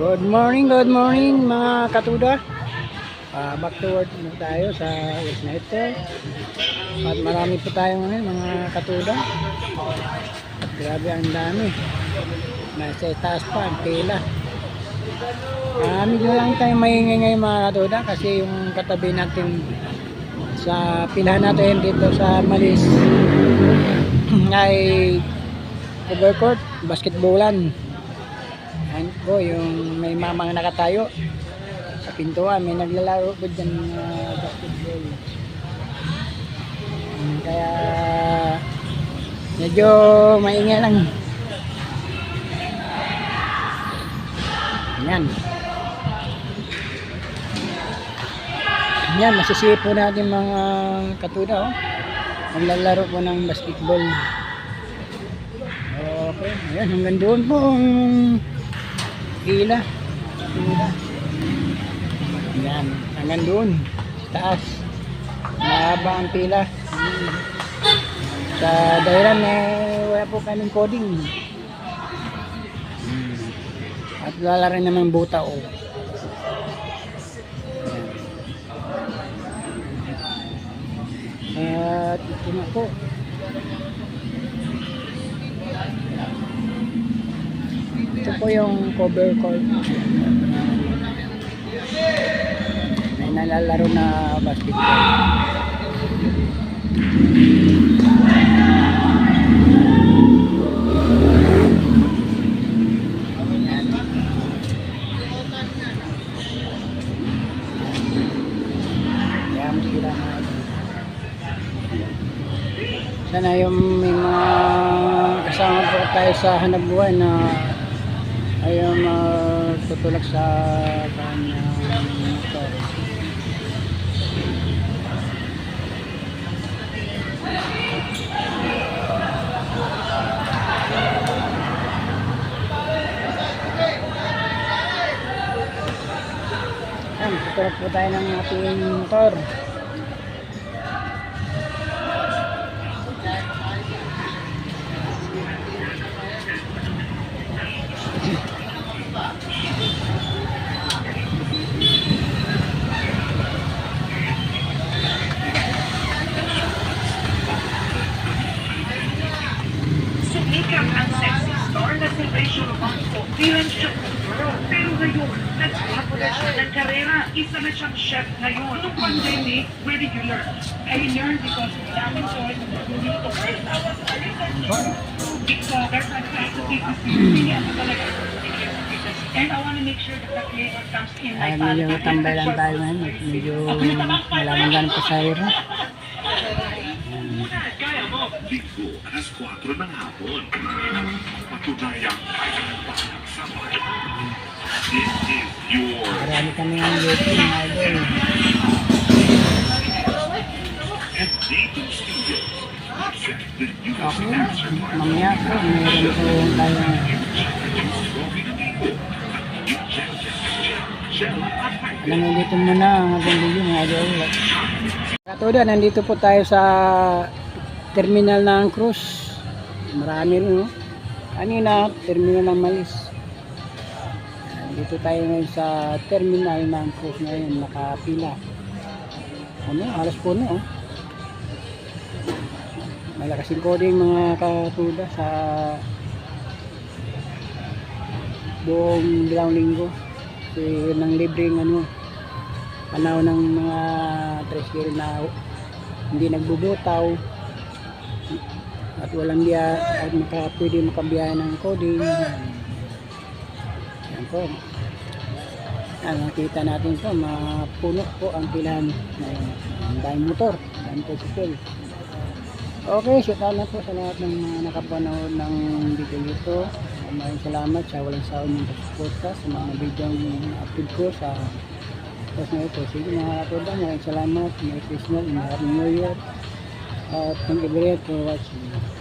Good morning, good morning mga katuda. Ah, back to work na tayo sa West Nether. At marami po tayo ngayon mga katuda. At grabe ang dami. Nasa taas pa, ang pila. Ah, medyo lang tayo maingay ngayon mga katuda kasi yung katabi natin sa pilahan natin dito sa Malis ay cover court, basketballan. Ayan po, yung may mamang nakatayo sa pintuan, may naglalaro po dyan ng uh, basketball. Mm, Kaya medyo maingay lang. Ayan. Ayan, masisipo natin mga katuda. Oh. Maglalaro po ng basketball. Okay, ayan, hanggang doon po ang Ila. Ila. Yan. Hanggang doon. Taas. Mahaba ang pila. Sa dahilan eh, wala po kaming coding. Hmm. At wala rin naman buta o. At ito na po. Po yung cover court. May nalalaro na basketball. Sana yung may mga kasama po tayo sa hanap buhay na ayaw magtutulak sa kanyang motor. Tutulak po tayo ng ating motor. Sumikat ang sexy star na si Rachel Manso bilang chef girl. Pero ngayon, nagbago na siya ng karera. Isa na siyang chef ngayon. Noong pandemic, where did you learn? I learned because daming choice ng pagluluto. First, I was a little because a capacity to see really ako talaga. And I want to make sure that the flavor comes in Ay, like medyo tambay lang tayo ngayon. Medyo malaman ganun pa sa hero. Kaya mo. Linggo, alas 4 ng hapon. Patunayang kayang-bayang sabay. This is your Marami kami ang YouTube mga idol. and dito studio. Check the news Okay, answer mark. mamaya po, meron po tayo. Robin Amigo. You check, check, check, check. Alam mo, dito muna ang ating video mga idol. Katuda, nandito po tayo sa terminal ng cruise. Marami rin, no? Kanina, terminal ng Malis. Dito tayo ngayon sa terminal ng cruise ngayon, nakapila. Ano, alas po na, oh. Malakas yung coding mga katuda sa buong dalawang linggo. Kasi yun ang libreng ano, panahon ng mga treasurer na hindi nagbubutaw at walang biya at maka, pwede makabiyahe ng coding. Yan po. Yan, nakita natin po, mapuno po ang pilahan ng ang daming motor, ang daming tricycle. Okay, shout out na po sa lahat ng mga nakapanood ng video ito. Maraming salamat sa walang sawang yung pagsuporta sa mga video ng upload ko sa post na ito. Sige mga katoda, maraming salamat. Merry Christmas and Happy New. At thank you very much for watching.